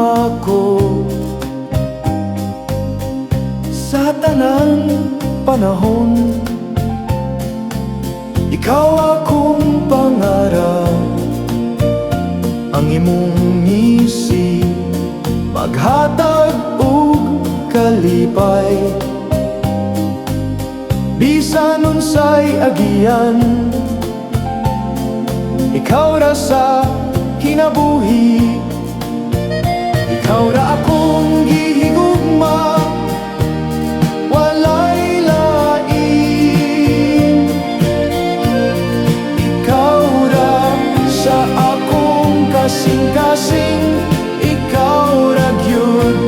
ako. Sa tanang panahon Ikaw akong pangarap. Ang imong isip Maghatag o kalipay. Bisan unsay agian. Ikaw ra sa kinabuhi. Ikaw ra akong gihigugma Walay lain. Ikaw ra sa akong kasing-kasing. Ikaw ra gyud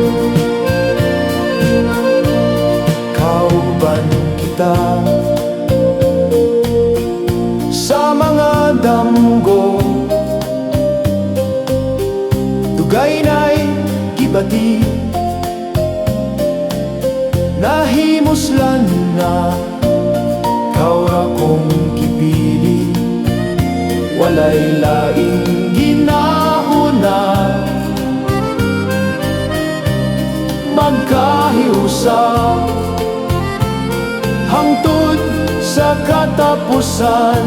Kauban kita. Sa mga damgo. Tugay na'y gibati Nahimuslan na Kaura kong kipili. Walay laing ginauna. Magkahiusa Hangtod sa katapusan